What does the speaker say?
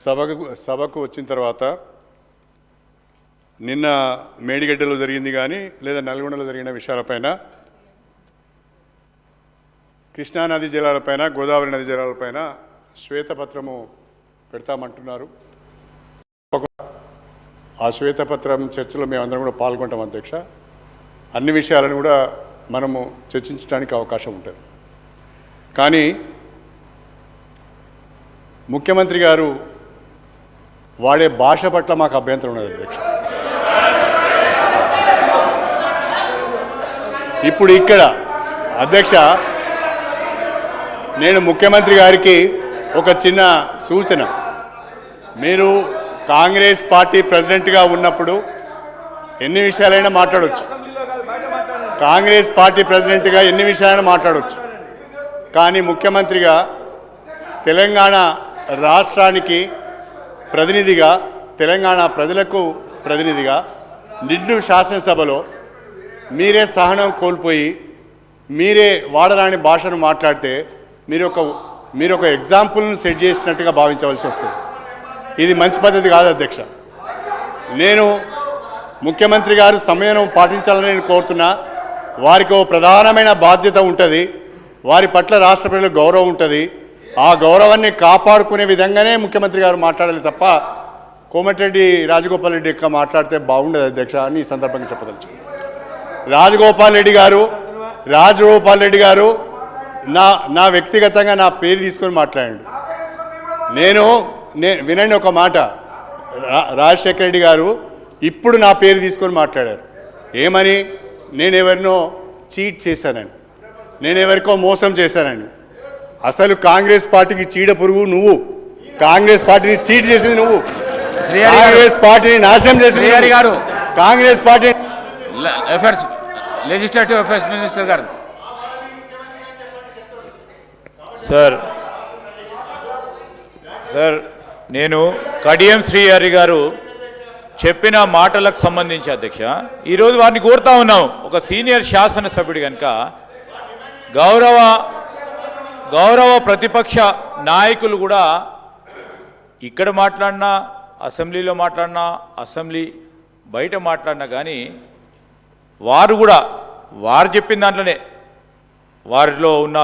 సభకు సభకు వచ్చిన తర్వాత నిన్న మేడిగడ్డలో జరిగింది కానీ లేదా నల్గొండలో జరిగిన విషయాలపైన కృష్ణానది జలాలపైన గోదావరి నది జలాలపైన శ్వేతపత్రము పెడతామంటున్నారు. ఒక- ఆ శ్వేతపత్రం చర్చలో మేమందరం కూడా పాల్గొంటాం అధ్యక్ష. అన్ని విషయాలను కూడా మనము చర్చించడానికి అవకాశం ఉంటుంది. కానీ ముఖ్యమంత్రి గారు వాడే భాష పట్ల మాకు అభ్యంతరం ఉన్నది అధ్యక్ష. ఇప్పుడు ఇక్కడ అధ్యక్ష నేను ముఖ్యమంత్రి గారికి ఒక చిన్న సూచన. మీరు కాంగ్రెస్ పార్టీ ప్రెసిడెంట్గా ఉన్నప్పుడు ఎన్ని విషయాలైనా మాట్లాడవచ్చు కాంగ్రెస్ పార్టీ ప్రెసిడెంట్గా ఎన్ని విషయాలైనా మాట్లాడవచ్చు కానీ ముఖ్యమంత్రిగా తెలంగాణ రాష్ట్రానికి ప్రతినిధిగా తెలంగాణ ప్రజలకు ప్రతినిధిగా నిండు శాసనసభలో మీరే సహనం కోల్పోయి మీరే వాడరాని భాషను మాట్లాడితే మీరు ఒక మీరు ఒక ఎగ్జాంపుల్ను సెట్ చేసినట్టుగా భావించవలసి వస్తుంది. ఇది మంచి పద్ధతి కాదు అధ్యక్ష. నేను ముఖ్యమంత్రి గారు సమయం పాటించాలని నేను కోరుతున్నా. వారికి ఓ ప్రధానమైన బాధ్యత ఉంటుంది. వారి పట్ల రాష్ట్ర ప్రజలకు గౌరవం ఉంటుంది. ఆ గౌరవాన్ని కాపాడుకునే విధంగానే ముఖ్యమంత్రి గారు మాట్లాడాలి తప్ప కోమటిరెడ్డి రాజగోపాల్ రెడ్డి యొక్క మాట్లాడితే బాగుండదు అధ్యక్ష అని ఈ సందర్భంగా చెప్పదలుచు రాజగోపాల్ రెడ్డి గారు రాజగోపాల్ రెడ్డి గారు నా నా వ్యక్తిగతంగా నా పేరు తీసుకొని మాట్లాడండి. నేను నే వినండి ఒక మాట. రా రాజశేఖర రెడ్డి గారు ఇప్పుడు నా పేరు తీసుకొని మాట్లాడారు. ఏమని? నేను ఎవరినో చీట్ చేశానని. నేను ఎవరికో మోసం చేశానని. అసలు కాంగ్రెస్ పార్టీకి చీడ పురుగు నువ్వు. కాంగ్రెస్ పార్టీని చీట్ చేసింది నువ్వు. కాంగ్రెస్ పార్టీని నాశనం చేసింది. గారు. Congress party affairs legislative affairs minister గారు. సార్ సార్ నేను కడియం శ్రీహరి గారు చెప్పిన మాటలకు సంబంధించి అధ్యక్ష ఈరోజు వారిని కోరుతా ఉన్నాం. ఒక సీనియర్ శాసనసభ్యుడు కనుక గౌరవ గౌరవ ప్రతిపక్ష నాయకులు కూడా ఇక్కడ మాట్లాడినా అసెంబ్లీలో మాట్లాడినా అసెంబ్లీ బయట మాట్లాడినా కానీ వారు కూడా వారు చెప్పిన దాంట్లోనే వారిలో ఉన్న